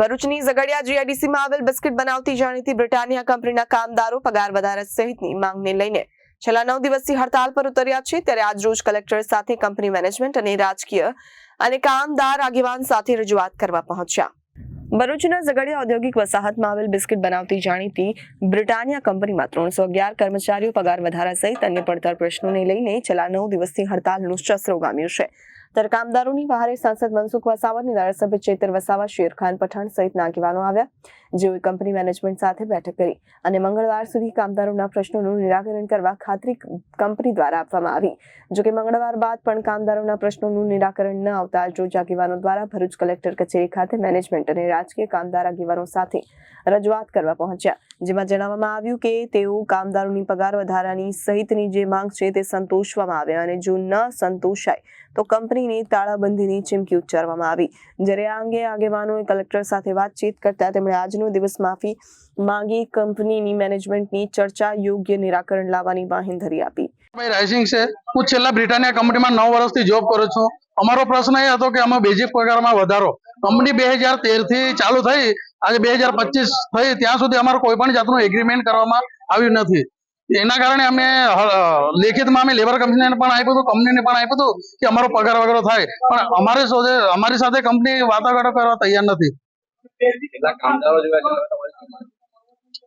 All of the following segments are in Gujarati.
ભરૂચની ઝઘડિયા જીઆઈડીસીમાં આવેલ બિસ્કિટ બનાવતી જાણીતી બ્રિટાનિયા કંપનીના કામદારો પગાર વધારા સહિતની માંગને લઈને છેલ્લા નવ દિવસથી હડતાલ પર ઉતર્યા છે. ત્યારે આજરોજ કલેક્ટર સાથે કંપની મેનેજમેન્ટ અને રાજકીય અને કામદાર આગેવાન સાથે રજૂઆત કરવા પહોંચ્યા. ભરૂચના ઝઘડિયા ઔદ્યોગિક વસાહતમાં આવેલ બિસ્કિટ બનાવતી જાણીતી બ્રિટાનિયા કંપનીમાં ત્રણસો અગિયાર કર્મચારીઓ પગાર વધારા સહિત અન્ય પડતર પ્રશ્નોને લઈને છેલ્લા નવ દિવસથી હડતાલનું શસ્ત્ર ઉગામ્યું છે. ત્યારે કામદારોની બહારે સાંસદ મનસુખ વસાવા અને ધારાસભ્ય ચેતર વસાવા, શેરખાન, પઠાણ સહિતના આગેવાનો આવ્યા. જેઓએ કંપની મેનેજમેન્ટ સાથે બેઠક કરી અને મંગળવાર સુધી કામદારોના પ્રશ્નોનું નિરાકરણ કરવા ખાતરી કંપની દ્વારા આપવામાં આવી. જોકે મંગળવાર બાદ પણ કામદારોના પ્રશ્નોનું નિરાકરણ ન આવતા જોજ આગેવાનો દ્વારા ભરૂચ કલેક્ટર કચેરી ખાતે મેનેજમેન્ટ અને રાજકીય કામદાર આગેવાનો સાથે રજૂઆત કરવા પહોંચ્યા. જેમાં જણાવવામાં આવ્યું કે તેઓ કામદારોની પગાર વધારાની સહિતની જે માંગ છે તે સંતોષવામાં આવે અને જો ન સંતોષાય, તો કંપનીની તાળાબંધીની ચીમકી ઉચ્ચારવામાં આવી. જ્યારે આ અંગે આગેવાનોએ કલેક્ટર સાથે વાતચીત કરતા તેમણે આજનો દિવસ માફી માંગી કંપનીની મેનેજમેન્ટની ચર્ચા યોગ્ય નિરાકરણ લાવવાની બાંહેધરી આપી. ભાઈ છે, હું છેલ્લા બ્રિટાનિયા કંપનીમાં નવ વર્ષથી જોબ કરું છું. અમારો પ્રશ્ન એ હતો કે અમે બેઝિક પગારમાં વધારો. કંપની બે હજારથી ચાલુ થઈ, આજે બે હજાર પચીસ થઈ, ત્યાં સુધી અમારું કોઈ પણ જાતનું એગ્રીમેન્ટ કરવામાં આવ્યું નથી. એના કારણે અમે લેખિતમાં અમે લેબર કંપનીને પણ આપ્યું હતું, કંપનીને પણ આપ્યું હતું કે અમારો પગાર વગેરે થાય. પણ અમારે સાથે અમારી સાથે કંપની વાટાઘાટો કરવા તૈયાર નથી?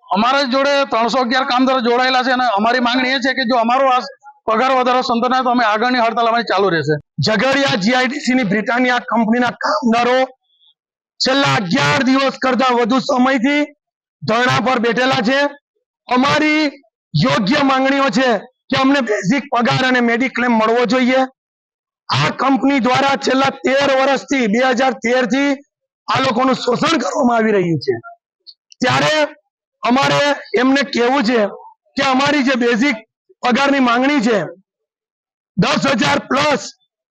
અમારા જોડે ત્રણસો અગિયાર કામદારો જોડાયેલા છે અને અમારી માંગણી એ છે કે જો અમારો આ પગાર વધારો સંતોષ તો અમે આગળની હડતાલ અમારી ચાલુ રહેશે. ઝઘડિયા જીઆઈડીસી ની બ્રિટાનિયા કંપનીના કામદારો છેલ્લા અગિયાર દિવસ કરતા વધુ સમયથી ધરણા પર બેઠેલા છે. અમારી યોગ્ય માંગણીઓ છે કે અમને બેઝિક પગાર અને મેડિક્લેમ મળવો જોઈએ. આ કંપની દ્વારા છેલ્લા તેર વર્ષથી, બે હજાર તેરથી આ લોકોનું શોષણ કરવામાં આવી રહ્યું છે. ત્યારે અમારે એમને કહેવું છે કે અમારી જે બેઝિક પગારની માંગણી છે, દસ હજાર પ્લસ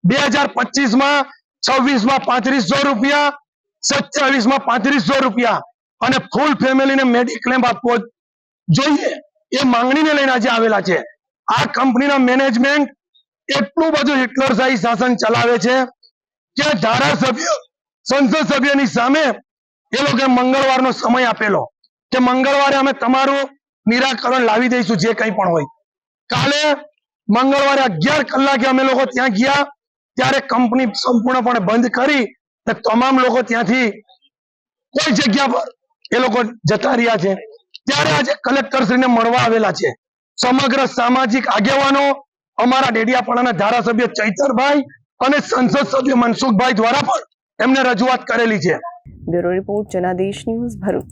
બે હજાર પચીસમાં માં છવ્વીસમાં પાંત્રીસો રૂપિયા, સત્યાવીસમાં પાંત્રીસો રૂપિયા અને ફૂલ ફેમિલીને મેડિક્લેમ આપવો જોઈએ. એ માંગણીને લઈને આજે આવેલા છે. આ કંપનીના મેનેજમેન્ટ એટલું બધું હિટલરશાહી શાસન ચલાવે છે કે ધારાસભ્ય, સંસદ સભ્યની સામે એ લોકોએ મંગળવારનો સમય આપેલો કે મંગળવારે અમે તમારું નિરાકરણ લાવી દઈશું જે કંઈ પણ હોય. કાલે મંગળવારે અગિયાર કલાકે અમે લોકો ત્યાં ગયા, ત્યારે કંપની સંપૂર્ણપણે બંધ કરી તમામ લોકો ત્યાંથી કોઈ જગ્યા પર એ લોકો જતા રહ્યા છે. ત્યારે આજે શ્રીને મળવા આવેલા છે. સમગ્ર સામાજિક આગેવાનો, અમારા ડેડિયાપાડાના ધારાસભ્ય ચૈતરભાઈ અને સંસદ સભ્ય મનસુખભાઈ દ્વારા પણ એમને રજૂઆત કરેલી છે. Bureau report, Janadesh news Bharuch.